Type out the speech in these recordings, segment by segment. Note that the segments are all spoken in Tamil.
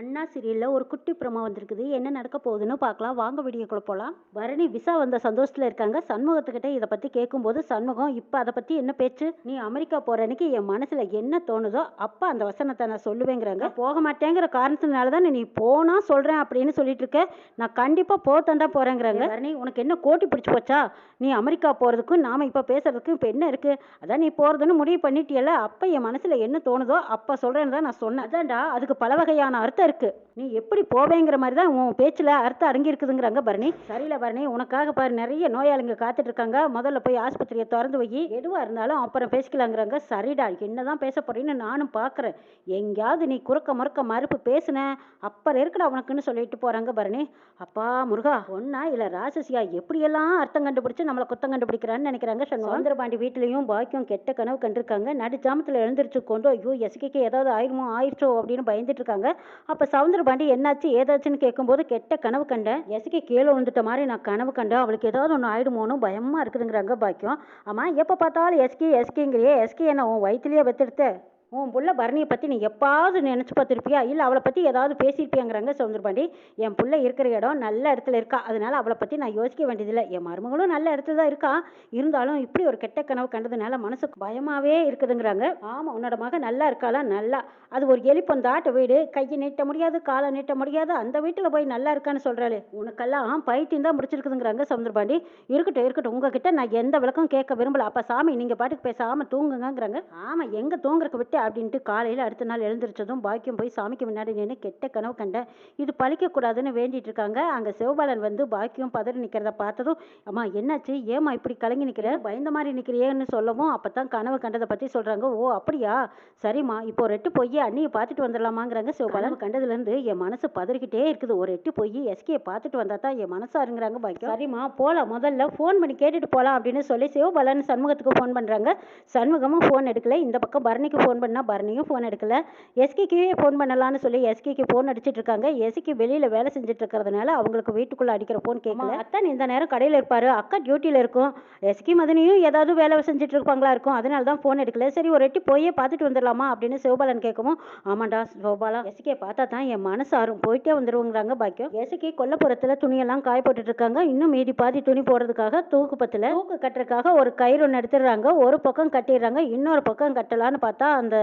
அண்ணா சீரியலில் ஒரு குட்டி ப்ரோமோ வந்திருக்குது. என்ன நடக்க போகுதுன்னு பார்க்கலாம். வாங்க வீடியோக்குள்ள போகலாம் பரணி விசா வந்த சந்தோஷத்தில் இருக்காங்க. சண்முகத்துக்கிட்ட இதை பற்றி கேட்கும்போது சண்முகம் இப்போ அதை பற்றி என்ன பேச்சு? நீ அமெரிக்கா போகிற அன்னைக்கு என் மனசில் என்ன தோணுதோ அப்போ அந்த வசனத்தை நான் சொல்லுவேங்கிறாங்க. போக மாட்டேங்கிற காரணத்தினால தான் நீ போனா சொல்கிறேன் அப்படின்னு சொல்லிட்டு இருக்க. நான் கண்டிப்பாக போத்தண்டா போகிறேங்கிறாங்க பரணி உனக்கு என்ன கோட்டி பிடிச்சி போச்சா? நீ அமெரிக்கா போகிறதுக்கும் நாம் இப்போ பேசுறதுக்கும் இப்போ என்ன இருக்குது அதான் நீ போகிறதுன்னு முடிவு பண்ணிட்டியல்ல. அப்போ என் மனசில் என்ன தோணுதோ அப்போ சொல்கிறேன்னு தான் நான் சொன்னேன். அதான்டா. அதுக்கு பல வகையான அர்த்தம் இருக்குது நீ எப்படி போவேங்கிற மாதிரி தான் உன் பேச்சில் அர்த்தம் அடங்கி இருக்குதுங்கிறாங்க பரணி. சரியில்லை பரணி உனக்காக பாரு நிறைய நோயாளிங்க காத்துட்டு இருக்காங்க முதல்ல போய் ஆஸ்பத்திரியை திறந்து போய் எதுவாக இருந்தாலும் அப்புறம் பேசிக்கலாங்கிறாங்க. சரிடா என்னதான் பேச போறேன்னு நானும் பார்க்குறேன் எங்கேயாவது நீ குறுக்க முறுக்க மறுப்பு பேசுன அப்புறம் இருக்கடா உனக்குன்னு சொல்லிட்டு போறாங்க பரணி. அப்பா முருகா ஒன்னா இல்லை ராசசியா எப்படியெல்லாம் அர்த்தம் கண்டுபிடிச்சு நம்மளை குத்தம் கண்டுபிடிக்கிறான்னு நினைக்கிறாங்க சுந்தரபாண்டி வீட்லேயும் பாக்கியம் கெட்ட கனவு கண்டிருக்காங்க. நடுஜாமத்தில் எழுந்திரிச்சு கொண்டு ஐயோ எஸ்கேக்கு ஏதாவது ஆயிருமோ ஆயிடுச்சோ அப்படின்னு பயந்துட்டு இருக்காங்க. அப்போ சவுந்தரபாண்டி என்னாச்சு? ஏதாச்சுன்னு கேட்கும்போது கெட்ட கனவு கண்டேன். எசுக்கு கீழே விழுந்துட்ட மாதிரி நான் கனவு கண்டேன். அவளுக்கு ஏதாவது ஒன்று ஆயிடுமோன்னு பயமாக இருக்குதுங்கிறாங்க பாக்கியம். ஆமாம் எப்போ பார்த்தாலும் எஸ்கே எஸ்கேங்கிறியே. எஸ்கே என்ன உன் வயிற்றுலேயே வெத்தெடுத்த. உன் புள்ள பரணியை பற்றி நீ எப்பாவது நினச்சி பார்த்துருப்பியா? இல்லை அவளை பற்றி ஏதாவது பேசியிருப்பியாங்கிறாங்க சவுந்தரபாண்டி என் புள்ள இருக்கிற இடம் நல்ல இடத்துல இருக்கா? அதனால அவளை பற்றி நான் யோசிக்க வேண்டியதில்லை. என் மருமகளும் நல்ல இடத்துல தான் இருக்கா? இருந்தாலும் இப்படி ஒரு கெட்ட கனவு கண்டதுனால மனசுக்கு பயமாகவே இருக்குதுங்கிறாங்க. ஆமாம் உன்னோட மகன் நல்லா இருக்காளா? நல்லா. அது ஒரு எலிப்பந்தாட்ட வீடு. கையை நீட்ட முடியாது காலை நீட்ட முடியாது. அந்த வீட்டில் போய் நல்லா இருக்கான்னு சொல்கிறாளே உனக்கெல்லாம் பைத்தியம் தான் முடிச்சிருக்குதுங்கிறாங்க சவுந்தரபாண்டி இருக்கட்டும் இருக்கட்டும். உங்ககிட்ட நான் எந்த விளக்கம் கேட்க விரும்பல. அப்போ சாமி நீங்கள் பாட்டுக்கு பேசாமல் தூங்குங்கங்கிறாங்க. ஆமாம் எங்கே தூங்குறக்கு விட்டு அப்படின்ட்டு காலையில் அடுத்த நாள் எழுந்திரிச்சதும் பாக்கியம் போய் சாமிக்கு முன்னாடி நின்று கெட்ட கனவு கண்டேன். இது பழிக்கக்கூடாதுன்னு வேண்டிட்டு இருக்காங்க. அங்கே சிவபாலன் வந்து பாக்கியம் பதறி நிற்கிறத பார்த்ததும் அம்மா என்னாச்சு? ஏம்மா இப்படி கலங்கி நிற்கிற பயந்த மாதிரி நிற்கிறியேன்னு சொல்லவும் அப்போ தான் கனவு கண்டதை பற்றி சொல்கிறாங்க ஓ அப்படியா? சரிம்மா இப்போ ஒரு எட்டு போய் அண்ணியை பார்த்துட்டு வந்துடலாமாங்கிறாங்க சிவபாலன். கண்டதுலேருந்து என் மனசு பதறிக்கிட்டே இருக்குது. ஒரு எட்டு போய் எஸ்கே பார்த்துட்டு வந்தா தான் என் மனசா இருங்கிறாங்க பாக்கியம். சரிம்மா போகலாம் முதல்ல ஃபோன் பண்ணி கேட்டுட்டு போகலாம் அப்படின்னு சொல்லி சிவபாலன் சண்முகத்துக்கு ஃபோன் பண்ணுறாங்க சண்முகமும் ஃபோன் எடுக்கல. இந்த பக்கம் பரணிக்கு ஃபோன் பண்ணால் பரணியும் ஃபோன் எடுக்கல. எஸ்கேக்கு ஃபோன் பண்ணலான்னு சொல்லி எஸ்கேக்கு ஃபோன் அடிச்சிட்டு இருக்காங்க எஸ்கே வெளியில் வேலை செஞ்சுட்டு இருக்கிறதுனால அவங்களுக்கு வீட்டுக்குள்ளே அடிக்கிற ஃபோன் கேட்கல அத்தான் இந்த நேரம் கடையில் இருப்பார். அக்கா டியூட்டியில் இருக்கும். எஸ்கே மதனியும் ஏதாவது வேலை செஞ்சுட்டு இருப்பாங்களா இருக்கும். அதனால தான் ஃபோன் எடுக்கல. சரி ஒரு எட்டி போயே பார்த்துட்டு வந்துடலாமா அப்படின்னு சிவபாலன் கேட்கவும் ஆமாண்டா சிவபாலா எஸ்கே பார்த்தா தான் என் மனசு ஆறும். போயிட்டே வந்துருவாங்கிறாங்க பாக்கியம். எஸ்கே கொல்லப்புறத்தில் துணியெல்லாம் காய போட்டுட்டு இருக்காங்க இன்னும் மீதி பாதி துணி போடுறதுக்காக தூக்கு பத்தில். தூக்கு கட்டுறதுக்காக ஒரு கயிறு ஒன்று எடுத்துடுறாங்க. ஒரு பக்கம் கட்டிடுறாங்க. இன்னொரு பக்கம் கட்டலான்னு பார்த்தா அந்த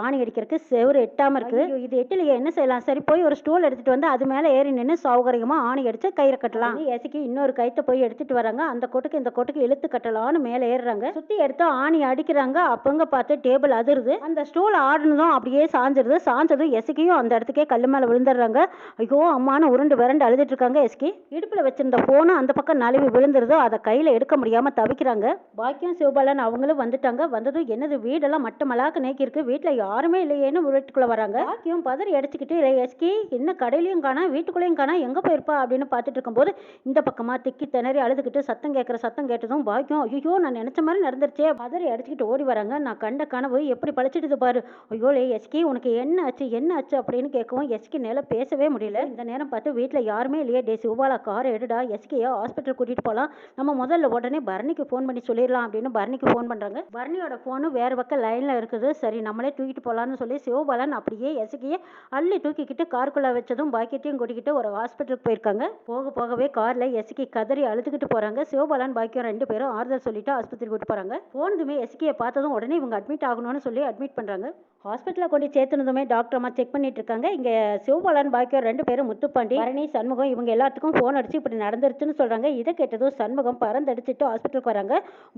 ஆணி அடிக்கிறதுக்கு செவுரு எட்டாம இருக்கு. ஐயோ, இது எட்டுலையே என்ன செய்யலாம்? சரி போய் ஒரு ஸ்டூல் எடுத்துட்டு வந்து அது மேலே ஏறி நின்று சௌகரியமா ஆணி அடிச்சு கயிறை கட்டலாம். எசக்கி இன்னொரு கயித்தை போய் எடுத்துட்டு வராங்க. அந்த கொட்டுக்கு இந்த கொட்டுக்கு இழுத்து கட்டலாம்னு மேலே ஏறுறாங்க. சுத்தி எடுத்து ஆணி அடிக்கிறாங்க. அப்பங்க பார்த்து டேபிள் அதிருது. அந்த ஸ்டூல் ஆடுனதும் அப்படியே சாஞ்சிருது. சாஞ்சதும் எசக்கியும் அந்த இடத்துக்கே கல்லு மேலே விழுந்துடுறாங்க. ஐயோ அம்மானு உருண்டு விரண்டு அழுதுட்டு இருக்காங்க எஸ்கி. இடுப்புல வச்சிருந்த போனும் அந்த பக்கம் நழுவி விழுந்துருதோ. அதை கையில எடுக்க முடியாம தவிக்கிறாங்க. பாக்கியம் சிவபாலன் அவங்களும் வந்துட்டாங்க. வந்ததும் என்னது? வீடெல்லாம் மட்ட மலாக்கு நேக்கி இருக்கு வீட்டுல யாருமே இல்லையேன்னு வீட்டுக்குள்ளே வராங்க. பாக்கியும் பதறி அடிச்சுக்கிட்டு "இல்லை, எஸ்கி என்ன கடையிலையும் காணா வீட்டுக்குள்ளேயும் காணா எங்கே போயிருப்பா? அப்படின்னு பார்த்துட்டு இருக்கும்போது இந்த பக்கமாக திக்கி திணறி அழுதுகிட்டு சத்தம் கேட்குற சத்தம் கேட்டதும் பாக்கியம் ஐயோ நான் நினச்ச மாதிரி நடந்துருச்சே. பதறி அடிச்சுக்கிட்டு ஓடி வராங்க. நான் கண்ட கனவு எப்படி பழிச்சிடுது பாரு. ஐயோ லே எஸ்கி உனக்கு என்ன ஆச்சு என்ன ஆச்சு? அப்படின்னு கேட்கவும் எஸ்கி நேர பேசவே முடியல. இந்த நேரம் பார்த்து வீட்டில் யாருமே இல்லையே. டே சிவாலா காரை எடுடா எஸ்கியா ஹாஸ்பிட்டல் கூட்டிகிட்டு போகலாம் நம்ம முதல்ல உடனே பரணிக்கு ஃபோன் பண்ணி சொல்லிடலாம். அப்படின்னு பரணிக்கு ஃபோன் பண்ணுறாங்க பரணியோட ஃபோனு வேறு பக்கம் லைனில் இருக்குது. சரி நம்மளே தூக்கிட்டு போகலான்னு சொல்லி சிவபாலன் அப்படியே எசகியே அள்ளி தூக்கிக்கிட்டு காருக்குள்ளே வச்சதும் பாக்கியத்தையும் கூட்டிக்கிட்டு ஒரு ஹாஸ்பிட்டலுக்கு போயிருக்காங்க. போக போகவே காரில் எசக்கி கதறி அழுதுகிட்டு போகிறாங்க சிவபாலன் பாக்கியம் ரெண்டு பேரும் ஆறுதல் சொல்லிட்டு ஆஸ்பத்திரி கூட்டு போகிறாங்க போனதுமே எசக்கியை பார்த்ததும் உடனே இவங்க அட்மிட் ஆகணும்னு சொல்லி அட்மிட் பண்ணுறாங்க ஹாஸ்பிட்டலில் கொண்டு சேர்த்துனதுமே டாக்டர் அம்மா செக் பண்ணிட்டு இருக்காங்க. இங்கே சிவபாலன் பாக்கியம் ரெண்டு பேரும் முத்துப்பாண்டி பரணி சண்முகம் இவங்க எல்லாத்துக்கும் ஃபோன் அடிச்சு இப்படி நடந்துருச்சுன்னு சொல்கிறாங்க இதை கேட்டதும் சண்முகம் பறந்தடிச்சிட்டு ஹாஸ்பிட்டலுக்கு வராங்க.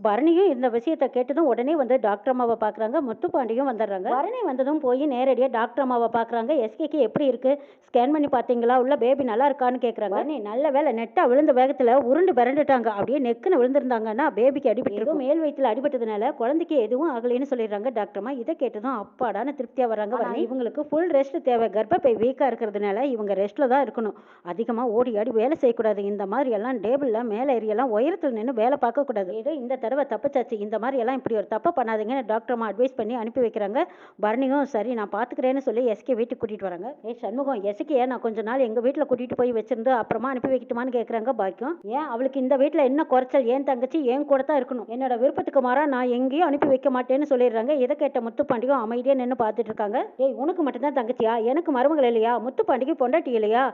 பரணியும் இந்த விஷயத்தை கேட்டதும் உடனே வந்து டாக்டர் அம்மாவை பார்க்குறாங்க. முத்துப்பாண்டியும் வந்து வந்துடுறாங்க. பரணி வந்ததும் போய் நேரடியாக டாக்டர் அம்மாவை பார்க்குறாங்க. எஸ்கேக்கு எப்படி இருக்கு? ஸ்கேன் பண்ணி பார்த்தீங்களா? உள்ள பேபி நல்லா இருக்கான்னு கேட்குறாங்க பரணி நல்ல வேலை நெட்டா விழுந்த வேகத்தில் உருண்டு பிறண்டுட்டாங்க அப்படியே நெக்குன்னு விழுந்திருந்தாங்கன்னா பேபிக்கு அடிபட்டு. மேல் வயிற்றுல அடிபட்டதுனால குழந்தைக்கு எதுவும் ஆகலைன்னு சொல்லிடுறாங்க டாக்டர் அம்மா. இதை கேட்டதும் அப்பாடான திருப்தியாக வராங்க பரணி இவங்களுக்கு ஃபுல் ரெஸ்ட் தேவை. கர்ப்பப்பை வீக்காக இருக்கிறதுனால இவங்க ரெஸ்ட்டில் தான் இருக்கணும். அதிகமாக ஓடி ஆடி வேலை செய்யக்கூடாது. இந்த மாதிரி எல்லாம் டேபிளில் மேலே ஏறியெல்லாம் உயரத்தில் நின்று வேலை பார்க்கக்கூடாது. ஏதோ இந்த தடவை தப்பிச்சாச்சு. இந்த மாதிரி எல்லாம் இப்படி ஒரு தப்பு பண்ணாதீங்கன்னு டாக்டர் அம்மா அட்வைஸ் பண்ணி அனுப்பி வைக்கிறாங்க. வராங்க. பரணியும் சரி நான் பார்த்துக்கிறேன்னு சொல்லி எஸ்கே வீட்டுக்கு கூட்டிகிட்டு வராங்க. ஏய் சண்முகம் எஸ்கே நான் கொஞ்ச நாள் எங்கள் வீட்டில் கூட்டிகிட்டு போய் வச்சிருந்து அப்புறமா அனுப்பி வைக்கட்டுமான்னு கேட்குறாங்க பாக்கியம். ஏன்? அவளுக்கு இந்த வீட்டில் என்ன குறைச்சல்? ஏன் தங்கச்சி? ஏன் கூட தான் இருக்கணும். என்னோட விருப்பத்துக்கு மாறா நான் எங்கேயும் அனுப்பி வைக்க மாட்டேன்னு சொல்லிடுறாங்க. இதை கேட்ட முத்துப்பாண்டியும் அமைதியாக நின்று பார்த்துட்டு இருக்காங்க. ஏய் உனக்கு மட்டும்தான் தங்கச்சியா? எனக்கு மருமகள் இல்லையா? முத்துப்பாண்டிக்கு பொண்டாட்டி இல்லையா?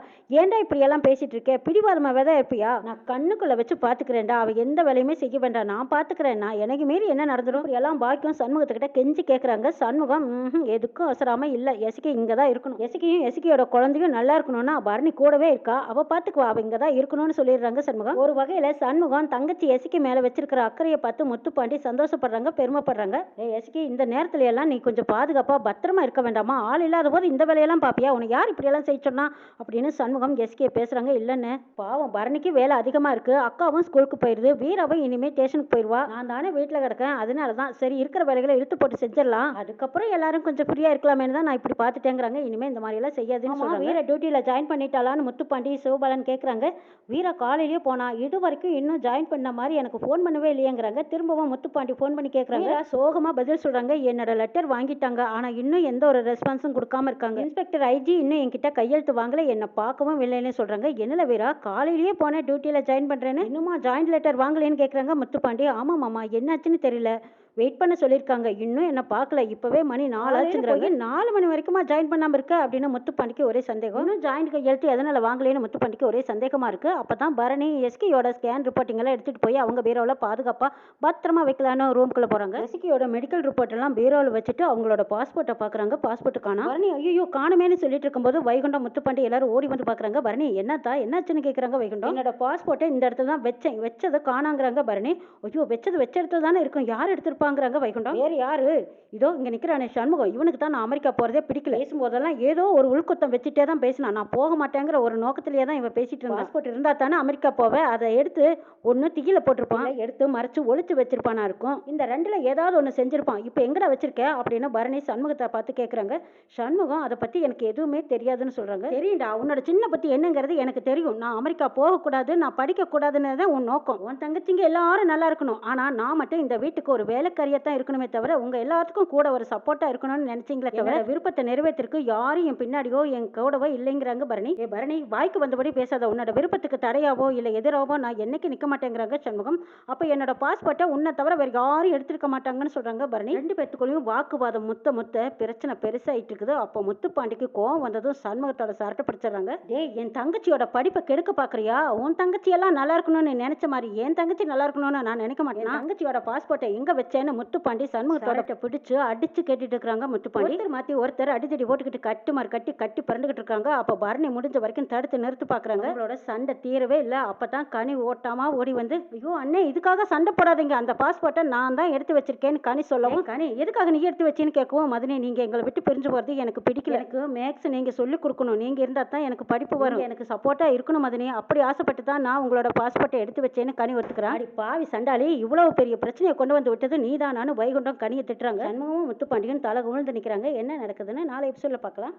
ஏன்டா இப்படியெல்லாம் பேசிட்டு இருக்கேன் பிடிவாதமா தான் இருப்பியா நான் கண்ணுக்குள்ள வச்சு பார்த்துக்கிறேன்டா அவள் எந்த வேலையுமே செய்ய வேண்டாம். நான் பார்த்துக்கிறேன்னா எனக்கு மீறி என்ன நடந்துடும்? எல்லாம் பாக்கியம் சண்முகத்துக்கிட்ட கெஞ்சி கேட்குறாங்க சண்முகம் ம்ஹும், எதுக்கும் அவசராம இல்லை. எசிகை இங்கே தான் இருக்கணும். எசிகையும் எசிகையோட குழந்தையும் நல்லா இருக்கணும்னா பரணி கூடவே இருக்கா? அவள் பார்த்துக்குவா அவ இங்கே தான் இருக்கணும்னு சொல்லிடுறாங்க சண்முகம். ஒரு வகையில் சண்முகம் தங்கச்சி எசிகை மேலே வச்சிருக்கிற அக்கறையை பார்த்து முத்துப்பாண்டி சந்தோஷப்படுறாங்க பெருமைப்படுறாங்க. ஏ எசிகை இந்த நேரத்துல எல்லாம் நீ கொஞ்சம் பாதுகாப்பாக பத்திரமா இருக்க வேண்டாமா? ஆள் இல்லாத போது இந்த வேலையெல்லாம் பாப்பியா? உனக்கு யார் இப்படியெல்லாம் செய்ய சொன்னா? அப்படின்னு சண்முகம் எஸ்கே பேசுகிறாங்க இல்லைன்னு பாவம் பரணிக்கு வேலை அதிகமாக இருக்குது அக்காவும் ஸ்கூலுக்கு போயிடுது வீராவும் இனிமேல் ஸ்டேஷனுக்கு போயிடுவா நான் தானே வீட்டில் கிடக்கேன். அதனால தான் சரி இருக்கிற வேலைகளை இழுத்து போட்டு செஞ்சிடலாம். அதுக்கப்புறம் எல்லாரும் கொஞ்சம் ஃப்ரீயா இருக்கலாமேனு தான் நான் இப்படி பார்த்துட்டேங்கிறாங்க. இனிமே இந்த மாதிரி எல்லாம் செய்யாதுன்னு சொல்றாங்க. வீர டியூட்டியில ஜாயின் பண்ணிட்டாலான்னு முத்துப்பாண்டி சிவபாலன் கேட்குறாங்க வீரா காலையிலேயே போனா இது வரைக்கும் இன்னும் ஜாயின் பண்ண மாதிரி எனக்கு ஃபோன் பண்ணவே இல்லையேங்கிறாங்க. திரும்பவும் முத்துப்பாண்டி ஃபோன் பண்ணி கேட்குறாங்க சோகமா பதில் சொல்றாங்க. என்னோட லெட்டர் வாங்கிட்டாங்க. ஆனா இன்னும் எந்த ஒரு ரெஸ்பான்ஸும் கொடுக்காம இருக்காங்க. இன்ஸ்பெக்டர் ஐஜி இன்னும் என்கிட்ட கையெழுத்து வாங்கல. என்ன பார்க்கவும் இல்லைன்னு சொல்றாங்க. என்னல வீரா காலையிலேயே போனேன் டியூட்டியில ஜாயின் பண்றேன்னு. இன்னுமா ஜாயின் லெட்டர் வாங்கலைன்னு கேட்குறாங்க முத்துப்பாண்டி. ஆமா மாமா. என்னாச்சுன்னு தெரியல. வெயிட் பண்ண சொல்லியிருக்காங்க இன்னும் என்ன பார்க்கல. இப்பவே மணி நாலு ஆச்சுங்கிறாங்க. நாலு மணி வரைக்குமா ஜாயின் பண்ணாம இருக்க? அப்படின்னு முத்துப்பாண்டிக்கு ஒரே சந்தேகம். இன்னும் ஜாயின் கையெழுத்து எதனால வாங்கலைன்னு முத்துப்பாண்டிக்கு ஒரே சந்தேகமா இருக்கு. அப்பதான் பரணி எஸ்கியோட ஸ்கேன் ரிப்போர்ட்டிங் எல்லாம் எடுத்துட்டு போய் அவங்க பீரோவில் பாதுகாப்பா பத்திரமா வைக்கலான்னு ரூம்குள்ள போறாங்க. எஸ்கியோட மெடிக்கல் ரிப்போர்ட் எல்லாம் பீரோவில் வச்சுட்டு அவங்களோட பாஸ்போர்ட்டை பாக்குறாங்க. பாஸ்போர்ட் காணோம் பரணி ஐயோ காணுமேனு சொல்லிட்டு இருக்கும்போது வைகுண்டம் முத்துப்பாண்டி எல்லாரும் ஓடி வந்து பாக்குறாங்க. பரணி என்னத்தா? என்னாச்சுன்னு கேக்குறாங்க வைகுண்டம். என்னோட பாஸ்போர்ட்டை இந்த இடத்துல தான் வச்சேன். வச்சதை காணாங்கிறாங்க பரணி. ஐயோ வச்சது வச்ச இடத்துல தானே இருக்கும். யார் எடுத்திருப்பாங்கிறாங்க வைகுண்டம்? வேற யாரு? இதோ இங்க நிக்கிறானே சண்முகம். இவனுக்கு தான் நான் அமெரிக்கா போறதே பிடிக்கல. பேசும்போதெல்லாம் ஏதோ ஒரு உள்குத்தம் வச்சுட்டே தான் பேசினான். நான் போக மாட்டேங்கிற ஒரு நோக்கத்திலேயே தான் இவன் பேசிட்டு இருந்தான். பாஸ்போர்ட் இருந்தா தானே அமெரிக்கா போவேன் அதை எடுத்து ஒன்னு திகில போட்டிருப்பான். எடுத்து மறைச்சு ஒளிச்சு வச்சிருப்பானா இருக்கும். இந்த ரெண்டுல ஏதாவது ஒண்ணு செஞ்சிருப்பான். இப்போ எங்கடா வச்சிருக்க? அப்படின்னு பரணி சண்முகத்தை பார்த்து கேக்குறாங்க. சண்முகம் அதை பத்தி எனக்கு எதுவுமே தெரியாதுன்னு சொல்றாங்க. தெரியும்டா உன்னோட சின்ன பத்தி என்னங்கிறது எனக்கு தெரியும். நான் அமெரிக்கா போகக்கூடாது நான் படிக்க கூடாதுன்னு தான் உன் நோக்கம். உன் தங்கச்சிங்க எல்லாரும் நல்லா இருக்கணும். ஆனா நான் மட்டும் இந்த வீட்டுக்கு ஒரு வேலைக்காரியா தான் இருக்கணுமே தவிர உங்க எல்லாத்துக்கும் கூட ஒரு சப்போர்ட்டா இருக்கணும்னு நினைச்சீங்களே தவிர விருப்பத்தை நிறைவேற்றிருக்கு யாரும் என் பின்னாடியோ என் கூடவோ இல்லைங்கிறாங்க பரணி. ஏ பரணி வாய்க்கு வந்தபடி பேசாத. உன்னோட விருப்பத்துக்கு தடையாவோ இல்ல எதிராவோ நான் என்னைக்கு நிக்க மாட்டேங்கிறாங்க சண்முகம். அப்ப என்னோட பாஸ்போர்ட்டை உன்னை தவிர வேற யாரும் எடுத்திருக்க மாட்டாங்கன்னு சொல்றாங்க பரணி. ரெண்டு பேத்துக்குள்ளேயும் வாக்குவாதம் முத்த முத்த பிரச்சனை பெருசாயிட்டு இருக்குது. அப்போ முத்துப்பாண்டிக்கு கோவம் வந்ததும் சண்முகத்தோட சரட்டை பிடிச்சிடுறாங்க. டேய் என் தங்கச்சியோட படிப்பை கெடுக்க பாக்குறியா? உன் தங்கச்சி எல்லாம் நல்லா இருக்கணும்னு நினைச்ச மாதிரி என் தங்கச்சி நல்லா இருக்கணும்னு நான் நினைக்க மாட்டேன்? தங்கச்சியோட பாஸ்போர்ட்டை எங்க வச்சேன்னு முத்துப்பாண்டி சண்முகத்தோட பிடிச்சு அடிச்சு கேட்டுட்டு இருக்காங்க முத்துப்பாண்டி. ஒருத்தர் மாத்தி ஒருத்தர் அடிச்சடி போட்டுக்கிட்டு கட்டு மாதிரி கட்டி கட்டி பறந்துகிட்டு இருக்காங்க அப்ப பரணி முடிஞ்ச வரைக்கும் தடுத்து நிறுத்து பாக்குறாங்க. அவங்களோட சண்டை தீரவே இல்ல. அப்பதான் கனி ஓட்டாம ஓடி வந்து ஐயோ அண்ணே இதுக்காக சண்டை போடாதீங்க. அந்த பாஸ்போர்ட்டை நான் தான் எடுத்து வச்சிருக்கேன்னு கனி சொல்லவும் கனி எதுக்காக நீ எடுத்து வச்சேன்னு கேட்கவும் மதனி நீங்க எங்களை விட்டு பிரிஞ்சு போறது எனக்கு பிடிக்கல. எனக்கு மேக்ஸ் நீங்க சொல்லி கொடுக்கணும். நீங்க இருந்தா தான் எனக்கு படிப்பு வரும். எனக்கு சப்போர்ட்டா இருக்கணும் மதனி. அப்படி ஆசைப்பட்டு தான் நான் உங்களோட பாஸ்போர்ட்டை எடுத்து வச்சேன்னு கனி ஒத்துக்கிறேன். பாவி சண்டாளி இவ்வளவு பெரிய பிரச்சனையை கொண்டு வந்து விட்டது நீதானான்னு வைகுண்டம் கனியை திட்டுறாங்க. சண்முகமும் முத்துப்பாண்டியும் தலை உழுந்து நிற்கிறாங்க என்ன நடக்குதுன்னு நாளை எபிசோட்ல பார்க்கலாம்.